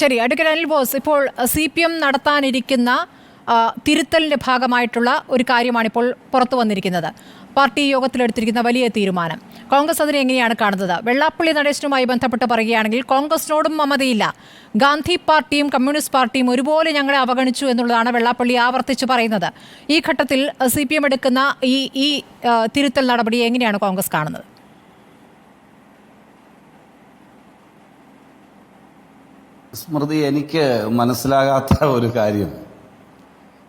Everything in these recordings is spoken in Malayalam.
ശരി അനിൽ ബോസ് ഇപ്പോൾ സി പി എം നടത്താനിരിക്കുന്ന തിരുത്തലിന്റെ ഭാഗമായിട്ടുള്ള ഒരു കാര്യമാണിപ്പോൾ പുറത്തു വന്നിരിക്കുന്നത്. പാർട്ടി യോഗത്തിലെടുത്തിരിക്കുന്ന വലിയ തീരുമാനം. കോൺഗ്രസ് അതിനെ എങ്ങനെയാണ് കാണുന്നത്? വെള്ളാപ്പള്ളി നടേശനുമായി ബന്ധപ്പെട്ട് പറയുകയാണെങ്കിൽ കോൺഗ്രസിനോടും മമതയില്ല. ഗാന്ധി പാർട്ടിയും കമ്മ്യൂണിസ്റ്റ് പാർട്ടിയും ഒരുപോലെ ഞങ്ങളെ അവഗണിച്ചു എന്നുള്ളതാണ് വെള്ളാപ്പള്ളി ആവർത്തിച്ച് പറയുന്നത്. ഈ ഘട്ടത്തിൽ സി എടുക്കുന്ന ഈ ഈ തിരുത്തൽ നടപടി എങ്ങനെയാണ് കോൺഗ്രസ് കാണുന്നത്? സ്മൃതി എനിക്ക് മനസ്സിലാകാത്ത ഒരു കാര്യം.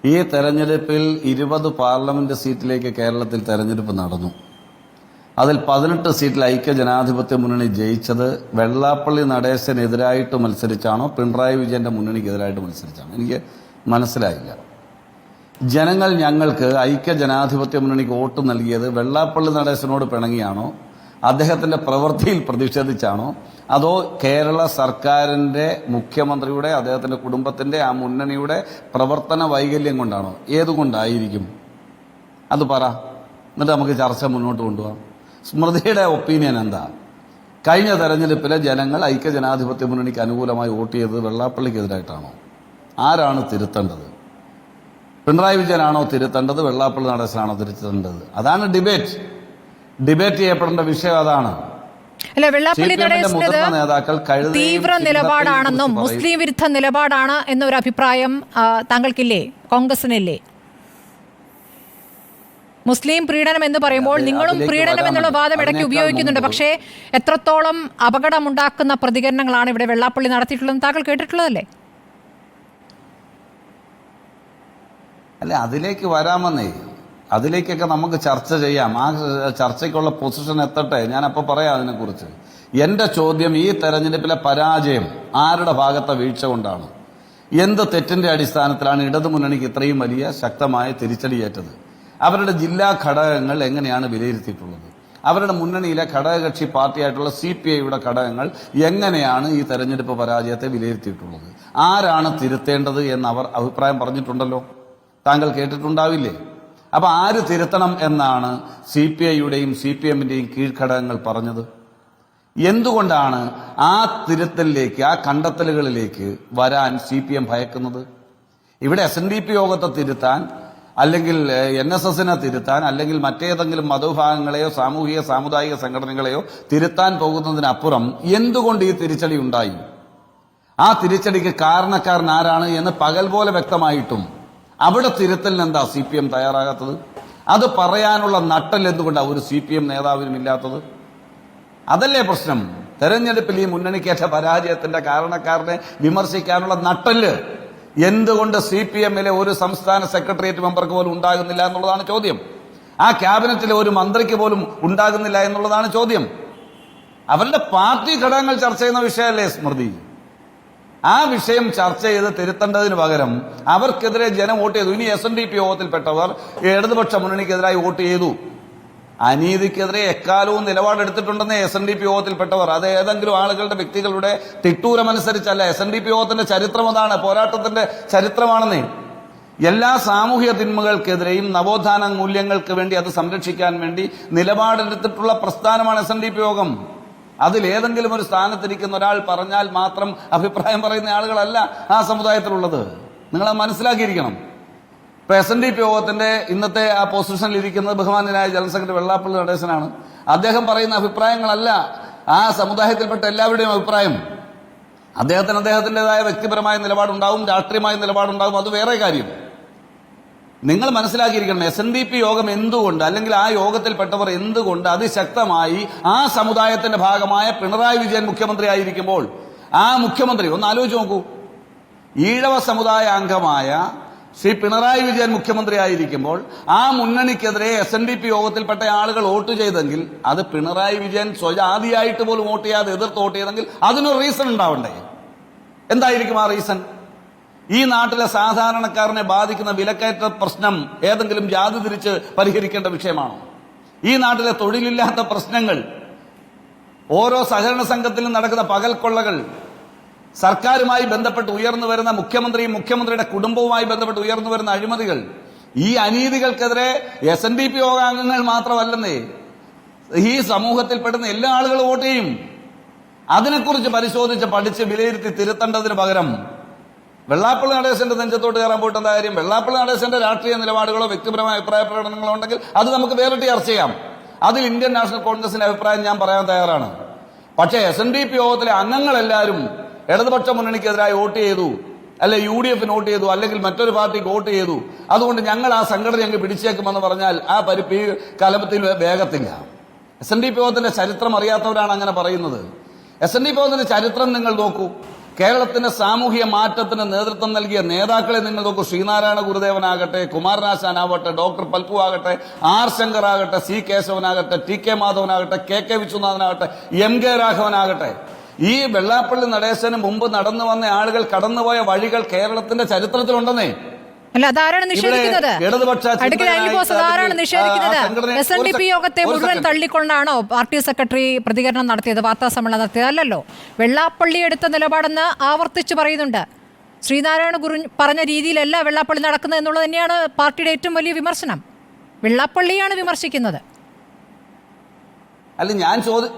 ഈ തെരഞ്ഞെടുപ്പിൽ ഇരുപത് പാർലമെന്റ് സീറ്റിലേക്ക് കേരളത്തിൽ തെരഞ്ഞെടുപ്പ് നടന്നു. അതിൽ പതിനെട്ട് സീറ്റിൽ ഐക്യ ജനാധിപത്യ മുന്നണി ജയിച്ചത് വെള്ളാപ്പള്ളി നടേശനെതിരായിട്ട് മത്സരിച്ചാണോ പിണറായി വിജയന്റെ മുന്നണിക്കെതിരായിട്ട് മത്സരിച്ചാണോ? എനിക്ക് മനസ്സിലായില്ല. ജനങ്ങൾ ഞങ്ങൾക്ക് ഐക്യ ജനാധിപത്യ മുന്നണിക്ക് വോട്ട് നൽകിയത് വെള്ളാപ്പള്ളി നടേശനോട് പിണങ്ങിയാണോ അദ്ദേഹത്തിന്റെ പ്രവൃത്തിയിൽ പ്രതിഷേധിച്ചാണോ? അതോ കേരള സർക്കാരിന്റെ മുഖ്യമന്ത്രിയുടെ അദ്ദേഹത്തിന്റെ കുടുംബത്തിന്റെ ആ മുന്നണിയുടെ പ്രവർത്തന വൈകല്യം കൊണ്ടാണോ? ഏതുകൊണ്ടായിരിക്കും? അത് പറ. എന്നിട്ട് നമുക്ക് ചർച്ച മുന്നോട്ട് കൊണ്ടുപോകാം. സ്മൃതിയുടെ ഒപ്പീനിയൻ എന്താ? കഴിഞ്ഞ തെരഞ്ഞെടുപ്പിലെ ജനങ്ങൾ ഐക്യജനാധിപത്യ മുന്നണിക്ക് അനുകൂലമായി വോട്ട് ചെയ്തത് വെള്ളാപ്പള്ളിക്കെതിരായിട്ടാണോ? ആരാണ് തിരുത്തേണ്ടത്? പിണറായി വിജയനാണോ തിരുത്തേണ്ടത്? വെള്ളാപ്പള്ളി നടേശനാണോ തിരുത്തേണ്ടത്? അതാണ് ഡിബേറ്റ്. ഡിബേറ്റ് ചെയ്യപ്പെടേണ്ട വിഷയം അതാണ്. അല്ല വെള്ളാപ്പള്ളി നടേശന്റെ ന്റെ നേതാക്കൾ നടേശനത് തീവ്ര നിലപാടാണെന്നും മുസ്ലിം വിരുദ്ധ നിലപാടാണ് എന്നൊരു അഭിപ്രായം താങ്കൾക്കില്ലേ? കോൺഗ്രസിനില്ലേ? മുസ്ലിം പ്രീഡനം എന്ന് പറയുമ്പോൾ നിങ്ങളും പ്രീഡനം പ്രീണനം എന്നുള്ള വാദം ഇടയ്ക്ക് ഉപയോഗിക്കുന്നുണ്ട്. പക്ഷേ എത്രത്തോളം അപകടമുണ്ടാക്കുന്ന പ്രതികരണങ്ങളാണ് ഇവിടെ വെള്ളാപ്പള്ളി നടത്തിയിട്ടുള്ളതെന്ന് താങ്കൾ കേട്ടിട്ടുള്ളതല്ലേ? അല്ല അതിലേക്ക് വരാമെന്നേ അതിലേക്കൊക്കെ നമുക്ക് ചർച്ച ചെയ്യാം. ആ ചർച്ചയ്ക്കുള്ള പൊസിഷൻ എത്തട്ടെ? ഞാൻ അപ്പോൾ പറയാം അതിനെക്കുറിച്ച്. എന്റെ ചോദ്യം ഈ തെരഞ്ഞെടുപ്പിലെ പരാജയം ആരുടെ ഭാഗത്തെ വീഴ്ച കൊണ്ടാണ്? എന്ത് തെറ്റിന്റെ അടിസ്ഥാനത്തിലാണ് ഇടതുമുന്നണിക്ക് ഇത്രയും വലിയ ശക്തമായ തിരിച്ചടിയേറ്റത്? അവരുടെ ജില്ലാ ഘടകങ്ങൾ എങ്ങനെയാണ് വിലയിരുത്തിയിട്ടുള്ളത്? അവരുടെ മുന്നണിയിലെ ഘടകകക്ഷി പാർട്ടിയായിട്ടുള്ള സി പി ഐയുടെ ഘടകങ്ങൾ എങ്ങനെയാണ് ഈ തെരഞ്ഞെടുപ്പ് പരാജയത്തെ വിലയിരുത്തിയിട്ടുള്ളത്? ആരാണ് തിരുത്തേണ്ടത് അവർ അഭിപ്രായം പറഞ്ഞിട്ടുണ്ടല്ലോ? താങ്കൾ കേട്ടിട്ടുണ്ടാവില്ലേ? അപ്പൊ ആര് തിരുത്തണം എന്നാണ് സി പി ഐയുടെയും സി പി എമ്മിന്റെയും കീഴ്ഘടകങ്ങൾ പറഞ്ഞത്. എന്തുകൊണ്ടാണ് ആ തിരുത്തലിലേക്ക് ആ കണ്ടെത്തലുകളിലേക്ക് വരാൻ സി പി എം ഭയക്കുന്നത്? ഇവിടെ എസ് എൻ ഡി പി യോഗത്തെ തിരുത്താൻ അല്ലെങ്കിൽ എൻ എസ് എസിനെ തിരുത്താൻ അല്ലെങ്കിൽ മറ്റേതെങ്കിലും മതവിഭാഗങ്ങളെയോ സാമൂഹിക സാമുദായിക സംഘടനകളെയോ തിരുത്താൻ പോകുന്നതിനപ്പുറം എന്തുകൊണ്ട് ഈ തിരിച്ചടി ഉണ്ടായി? ആ തിരിച്ചടിക്ക് കാരണക്കാരൻ ആരാണ് എന്ന് പകൽ പോലെ വ്യക്തമായിട്ടും അവിടെ തിരുത്തലിന് എന്താ സി പി എം തയ്യാറാകാത്തത്? അത് പറയാനുള്ള നട്ടൽ എന്തുകൊണ്ടാണ് ഒരു സി പി എം നേതാവിനും ഇല്ലാത്തത്? അതല്ലേ പ്രശ്നം. തെരഞ്ഞെടുപ്പിൽ ഈ മുന്നണിക്കേറ്റ പരാജയത്തിന്റെ കാരണക്കാരനെ വിമർശിക്കാനുള്ള നട്ടൽ എന്തുകൊണ്ട് സി പി എമ്മിലെ ഒരു സംസ്ഥാന സെക്രട്ടേറിയറ്റ് മെമ്പർക്ക് പോലും ഉണ്ടാകുന്നില്ല എന്നുള്ളതാണ് ചോദ്യം. ആ ക്യാബിനറ്റിലെ ഒരു മന്ത്രിക്ക് പോലും ഉണ്ടാകുന്നില്ല എന്നുള്ളതാണ് ചോദ്യം. അവരുടെ പാർട്ടി ഘടകങ്ങൾ ചർച്ച ചെയ്യുന്ന വിഷയമല്ലേ സ്മൃതി? ആ വിഷയം ചർച്ച ചെയ്ത് തിരുത്തേണ്ടതിന് പകരം അവർക്കെതിരെ ജനം വോട്ട് ചെയ്തു. ഇനി എസ് എൻ ഡി പി യോഗത്തിൽപ്പെട്ടവർ ഇടതുപക്ഷ മുന്നണിക്കെതിരായി വോട്ട് ചെയ്തു. അനീതിക്കെതിരെ എക്കാലവും നിലപാടെടുത്തിട്ടുണ്ടെന്ന് എസ് എൻ ഡി പി യോഗത്തിൽപ്പെട്ടവർ. അത് ഏതെങ്കിലും ആളുകളുടെ വ്യക്തികളുടെ തിട്ടൂരമനുസരിച്ചല്ല. എസ് എൻ ഡി പി യോഗത്തിന്റെ ചരിത്രം അതാണ്. പോരാട്ടത്തിന്റെ ചരിത്രമാണെന്നേ. എല്ലാ സാമൂഹ്യ തിന്മകൾക്കെതിരെയും നവോത്ഥാന മൂല്യങ്ങൾക്ക് വേണ്ടി അത് സംരക്ഷിക്കാൻ വേണ്ടി നിലപാടെടുത്തിട്ടുള്ള പ്രസ്ഥാനമാണ് എസ് എൻ ഡി പി യോഗം. അതിൽ ഏതെങ്കിലും ഒരു സ്ഥാനത്തിരിക്കുന്ന ഒരാൾ പറഞ്ഞാൽ മാത്രം അഭിപ്രായം പറയുന്ന ആളുകളല്ല ആ സമുദായത്തിലുള്ളത്. നിങ്ങളത് മനസ്സിലാക്കിയിരിക്കണം. ഇപ്പൊ എസ് എൻ ഡി പി യോഗത്തിന്റെ ഇന്നത്തെ ആ പൊസിഷനിൽ ഇരിക്കുന്നത് ബഹുമാനായ ജനറൽ സെക്രട്ടറി വെള്ളാപ്പള്ളി നടേശനാണ്. അദ്ദേഹം പറയുന്ന അഭിപ്രായങ്ങളല്ല ആ സമുദായത്തിൽപ്പെട്ട എല്ലാവരുടെയും അഭിപ്രായം. അദ്ദേഹത്തിന് അദ്ദേഹത്തിന്റെതായ വ്യക്തിപരമായ നിലപാടുണ്ടാവും രാഷ്ട്രീയമായ നിലപാടുണ്ടാവും അത് വേറെ കാര്യം. നിങ്ങൾ മനസ്സിലാക്കിയിരിക്കണം എസ് എൻ ഡി പി യോഗം എന്തുകൊണ്ട് അല്ലെങ്കിൽ ആ യോഗത്തിൽപ്പെട്ടവർ എന്തുകൊണ്ട് അതിശക്തമായി ആ സമുദായത്തിന്റെ ഭാഗമായ പിണറായി വിജയൻ മുഖ്യമന്ത്രി ആയിരിക്കുമ്പോൾ ആ മുഖ്യമന്ത്രി ഒന്ന് ആലോചിച്ച് നോക്കൂ. ഈഴവ സമുദായ അംഗമായ ശ്രീ പിണറായി വിജയൻ മുഖ്യമന്ത്രി ആയിരിക്കുമ്പോൾ ആ മുന്നണിക്കെതിരെ എസ് എൻ ഡി പി യോഗത്തിൽപ്പെട്ട ആളുകൾ വോട്ട് ചെയ്തെങ്കിൽ അത് പിണറായി വിജയൻ സ്വജാതിയായിട്ട് പോലും വോട്ട് ചെയ്യാതെ എതിർത്ത് വോട്ട് ചെയ്തെങ്കിൽ അതിനൊരു റീസൺ ഉണ്ടാവണ്ടേ? എന്തായിരിക്കും ആ റീസൺ ഈ നാട്ടിലെ സാധാരണക്കാരനെ ബാധിക്കുന്ന വിലക്കയറ്റ പ്രശ്നം ഏതെങ്കിലും ജാതി തിരിച്ച് പരിഹരിക്കേണ്ട വിഷയമാണോ? ഈ നാട്ടിലെ തൊഴിലില്ലാത്ത പ്രശ്നങ്ങൾ ഓരോ സഹകരണ സംഘത്തിലും നടക്കുന്ന പകൽക്കൊള്ളകൾ സർക്കാരുമായി ബന്ധപ്പെട്ട് ഉയർന്നു വരുന്ന മുഖ്യമന്ത്രിയും മുഖ്യമന്ത്രിയുടെ കുടുംബവുമായി ബന്ധപ്പെട്ട് ഉയർന്നു വരുന്ന അഴിമതികൾ ഈ അനീതികൾക്കെതിരെ എസ് എൻ ഡി പി യോഗാംഗങ്ങൾ മാത്രമല്ലെന്നേ ഈ സമൂഹത്തിൽപ്പെടുന്ന എല്ലാ ആളുകളും വോട്ട് ചെയ്യും. അതിനെക്കുറിച്ച് പരിശോധിച്ച് പഠിച്ച് വിലയിരുത്തി തിരുത്തേണ്ടതിന് പകരം വെള്ളാപ്പള്ളി നടേശന്റെ നെഞ്ചത്തോട്ട് കയറാൻ പോയിട്ട് എന്താ കാര്യം? വെള്ളാപ്പള്ളി നടേശന്റെ രാഷ്ട്രീയ നിലപാടുകളോ വ്യക്തിപരമായ അഭിപ്രായ പ്രകടനങ്ങളോ ഉണ്ടെങ്കിൽ അത് നമുക്ക് വേറിട്ട് ചർച്ച ചെയ്യാം. അതിൽ ഇന്ത്യൻ നാഷണൽ കോൺഗ്രസിന്റെ അഭിപ്രായം ഞാൻ പറയാൻ തയ്യാറാണ്. പക്ഷേ എസ് എൻ ഡി പി യോഗത്തിലെ അംഗങ്ങളെല്ലാവരും ഇടതുപക്ഷ മുന്നണിക്കെതിരായി വോട്ട് ചെയ്തു അല്ലെ യു ഡി എഫിന് വോട്ട് ചെയ്തു അല്ലെങ്കിൽ മറ്റൊരു പാർട്ടിക്ക് വോട്ട് ചെയ്തു. അതുകൊണ്ട് ഞങ്ങൾ ആ സംഘടന ഞങ്ങൾ പിടിച്ചേക്കുമെന്ന് പറഞ്ഞാൽ ആ പരിപ്പ് ഈ കലപത്തിൽ വേഗത്തില്ല. എസ് എൻ ഡി പി യോഗത്തിന്റെ ചരിത്രം അറിയാത്തവരാണ് അങ്ങനെ പറയുന്നത്. എസ് എൻ ഡി പി യോഗത്തിന്റെ ചരിത്രം നിങ്ങൾ നോക്കൂ. കേരളത്തിന്റെ സാമൂഹ്യ മാറ്റത്തിന് നേതൃത്വം നൽകിയ നേതാക്കളെ നിങ്ങൾ നോക്കൂ. ശ്രീനാരായണ ഗുരുദേവനാകട്ടെ കുമാരനാശാനാവട്ടെ ഡോക്ടർ പൽപു ആകട്ടെ ആർ ശങ്കർ ആകട്ടെ സി കേശവനാകട്ടെ ടി കെ മാധവനാകട്ടെ കെ കെ വിശ്വനാഥനാകട്ടെ എം കെ രാഘവനാകട്ടെ. ഈ വെള്ളാപ്പള്ളി നടേശന് മുമ്പ് നടന്നു വന്ന ആളുകൾ കടന്നുപോയ വഴികൾ കേരളത്തിന്റെ ചരിത്രത്തിലുണ്ടെന്നേ. അല്ല അതാരാണ് നിഷേധിക്കുന്നത്? അടുക്കൽ ആന്റിബോസ് അതാരാണ് നിഷേധിക്കുന്നത്? എസ് എൻ ഡി പി യോഗത്തെ മുഴുവൻ. തള്ളിക്കൊണ്ടാണോ പാർട്ടി സെക്രട്ടറി പ്രതികരണം നടത്തിയത് വാർത്താ സമ്മേളനം നടത്തിയത്? അല്ലല്ലോ. വെള്ളാപ്പള്ളി എടുത്ത നിലപാടെന്ന് ആവർത്തിച്ച് പറയുന്നുണ്ട്. ശ്രീനാരായണ ഗുരു പറഞ്ഞ രീതിയിലല്ല വെള്ളാപ്പള്ളി നടക്കുന്നത് എന്നുള്ളത് തന്നെയാണ് പാർട്ടിയുടെ ഏറ്റവും വലിയ വിമർശനം. വെള്ളാപ്പള്ളിയാണ് വിമർശിക്കുന്നത്. അല്ല ഞാൻ ചോദി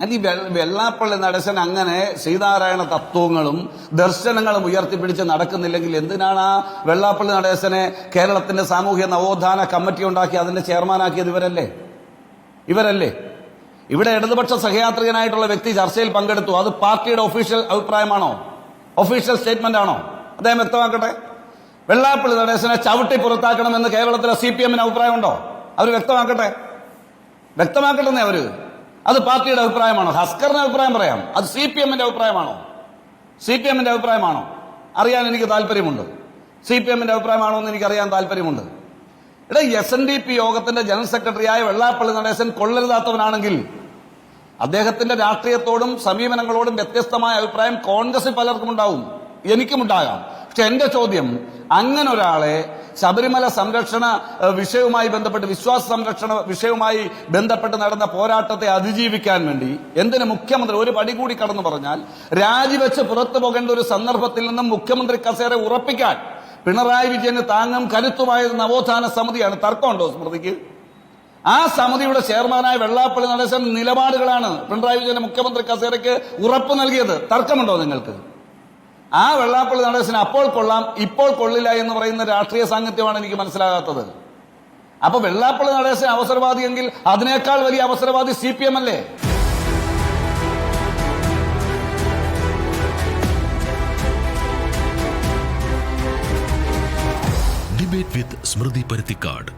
അല്ല ഈ വെള്ളാപ്പള്ളി നടശൻ അങ്ങനെ ശ്രീനാരായണ തത്വങ്ങളും ദർശനങ്ങളും ഉയർത്തിപ്പിടിച്ച് നടക്കുന്നില്ലെങ്കിൽ എന്തിനാണ് ആ വെള്ളാപ്പള്ളി നടേശനെ കേരളത്തിന്റെ സാമൂഹ്യ നവോത്ഥാന കമ്മിറ്റി ഉണ്ടാക്കി അതിന്റെ ചെയർമാനാക്കിയത് ഇവരല്ലേ? ഇവരല്ലേ? ഇവിടെ ഇടതുപക്ഷ സഹയാത്രികനായിട്ടുള്ള വ്യക്തി ചർച്ചയിൽ പങ്കെടുത്തു. അത് പാർട്ടിയുടെ ഒഫീഷ്യൽ അഭിപ്രായമാണോ? ഒഫീഷ്യൽ സ്റ്റേറ്റ്മെന്റ് ആണോ? അദ്ദേഹം വ്യക്തമാക്കട്ടെ. വെള്ളാപ്പള്ളി നടേശനെ ചവിട്ടി പുറത്താക്കണമെന്ന് കേരളത്തിലെ സി പി എമ്മിന് അഭിപ്രായമുണ്ടോ? അവർ വ്യക്തമാക്കട്ടെ. വ്യക്തമാക്കട്ടെ അവർ. അത് പാർട്ടിയുടെ അഭിപ്രായമാണോ? ഹസ്കറിന്റെ അഭിപ്രായം പറയാം. അത് സി പി എമ്മിന്റെ അഭിപ്രായമാണോ? സി പി എമ്മിന്റെ അഭിപ്രായമാണോ? അറിയാൻ എനിക്ക് താല്പര്യമുണ്ട്. സി പി എമ്മിന്റെ അഭിപ്രായമാണോ എന്ന് എനിക്ക് അറിയാൻ താല്പര്യമുണ്ട്. ഇവിടെ എസ് എൻ ഡി പി യോഗത്തിന്റെ ജനറൽ സെക്രട്ടറിയായ വെള്ളാപ്പള്ളി നടേശൻ കൊള്ളരുതാത്തവനാണെങ്കിൽ അദ്ദേഹത്തിന്റെ രാഷ്ട്രീയത്തോടും സമീപനങ്ങളോടും വ്യത്യസ്തമായ അഭിപ്രായം കോൺഗ്രസിൽ പലർക്കും ഉണ്ടാവും. എനിക്കും ഉണ്ടാകാം. പക്ഷെ എന്റെ ചോദ്യം അങ്ങനെ ഒരാളെ ശബരിമല സംരക്ഷണ വിഷയവുമായി ബന്ധപ്പെട്ട് വിശ്വാസ സംരക്ഷണ വിഷയവുമായി ബന്ധപ്പെട്ട് നടന്ന പോരാട്ടത്തെ അതിജീവിക്കാൻ വേണ്ടി എന്തിന് മുഖ്യമന്ത്രി ഒരു പടി കൂടി കടന്നു പറഞ്ഞാൽ രാജിവെച്ച് പുറത്തു പോകേണ്ട ഒരു സന്ദർഭത്തിൽ നിന്നും മുഖ്യമന്ത്രി കസേര ഉറപ്പിക്കാൻ പിണറായി വിജയന് താങ്ങും കരുത്തുമായത് നവോത്ഥാന സമിതിയാണ്. തർക്കമുണ്ടോ സ്മൃതിക്ക്? ആ സമിതിയുടെ ചെയർമാനായ വെള്ളാപ്പള്ളി നടേശൻ നിലപാടുകളാണ് പിണറായി വിജയന്റെ മുഖ്യമന്ത്രി കസേരയ്ക്ക് ഉറപ്പ് നൽകിയത്. തർക്കമുണ്ടോ നിങ്ങൾക്ക്? ആ വെള്ളാപ്പള്ളി നടേശന് അപ്പോൾ കൊള്ളാം ഇപ്പോൾ കൊള്ളില്ല എന്ന് പറയുന്ന രാഷ്ട്രീയ സാന്നിധ്യമാണ് എനിക്ക് മനസ്സിലാകാത്തത്. അപ്പൊ വെള്ളാപ്പള്ളി നടേശൻ അവസരവാദിയെങ്കിൽ അതിനേക്കാൾ വലിയ അവസരവാദി സി പി എം അല്ലേ? Debate with Smruthi Paruthikkad